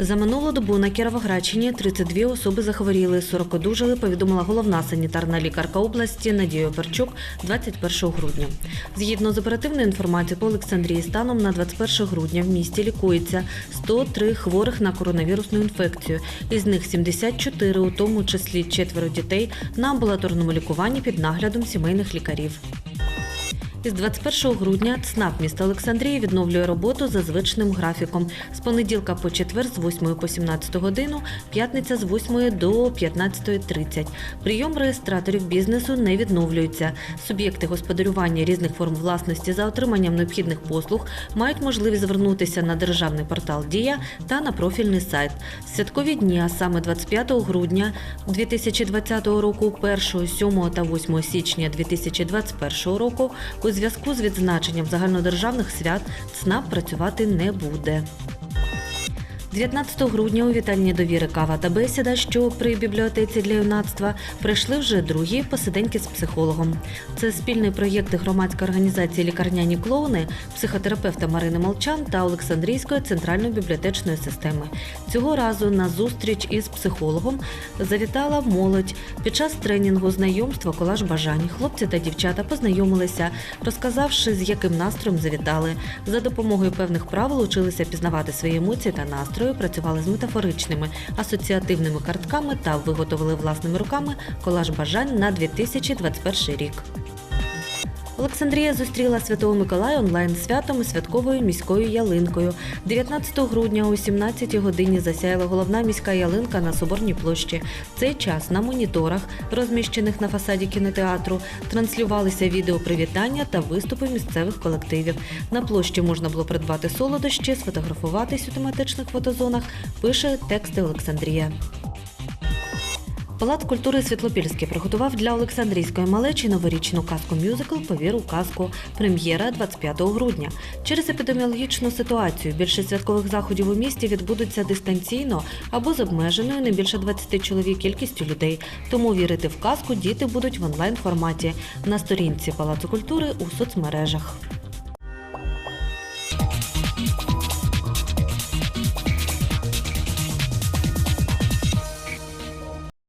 За минулу добу на Кіровоградщині 32 особи захворіли, 40 одужали, повідомила головна санітарна лікарка області Надія Оперчук 21 грудня. Згідно з оперативною інформацією по Олександрії, станом на 21 грудня в місті лікується 103 хворих на коронавірусну інфекцію. Із них 74, у тому числі четверо дітей, на амбулаторному лікуванні під наглядом сімейних лікарів. Із 21 грудня ЦНАП міста Олександрії відновлює роботу за звичним графіком. З понеділка по четвер з 8 по 17 годину, п'ятниця з 8 до 15.30. Прийом реєстраторів бізнесу не відновлюється. Суб'єкти господарювання різних форм власності за отриманням необхідних послуг мають можливість звернутися на державний портал Дія та на профільний сайт. Святкові дні, а саме 25 грудня 2020 року, 1, 7 та 8 січня 2021 року у зв'язку з відзначенням загальнодержавних свят ЦНАП працювати не буде. 19 грудня у вітальні довіри кава та бесіда, що при бібліотеці для юнацтва прийшли вже другі посиденьки з психологом. Це спільний проєкт громадської організації Лікарняні клоуни, психотерапевта Марини Молчан та Олександрійської центральної бібліотечної системи. Цього разу на зустріч із психологом завітала молодь. Під час тренінгу знайомства колаж бажань хлопці та дівчата познайомилися, розказавши, з яким настроєм завітали. За допомогою певних правил училися пізнавати свої емоції та настрої, працювали з метафоричними асоціативними картками та виготовили власними руками колаж бажань на 2021 рік. Олександрія зустріла Святого Миколая онлайн святом і святковою міською ялинкою. 19 грудня о 17 годині засяяла головна міська ялинка на Соборній площі. Цей час на моніторах, розміщених на фасаді кінотеатру, транслювалися відео привітання та виступи місцевих колективів. На площі можна було придбати солодощі, сфотографуватись у тематичних фотозонах. Пише тексти Олександрія. Палац культури Світлопільський приготував для Олександрійської малечі новорічну казку мюзикл Повір казку. Прем'єра 25 грудня. Через епідеміологічну ситуацію більшість святкових заходів у місті відбудуться дистанційно або з обмеженою не більше 20 чоловік кількістю людей. Тому вірити в казку діти будуть в онлайн форматі на сторінці Палацу культури у соцмережах.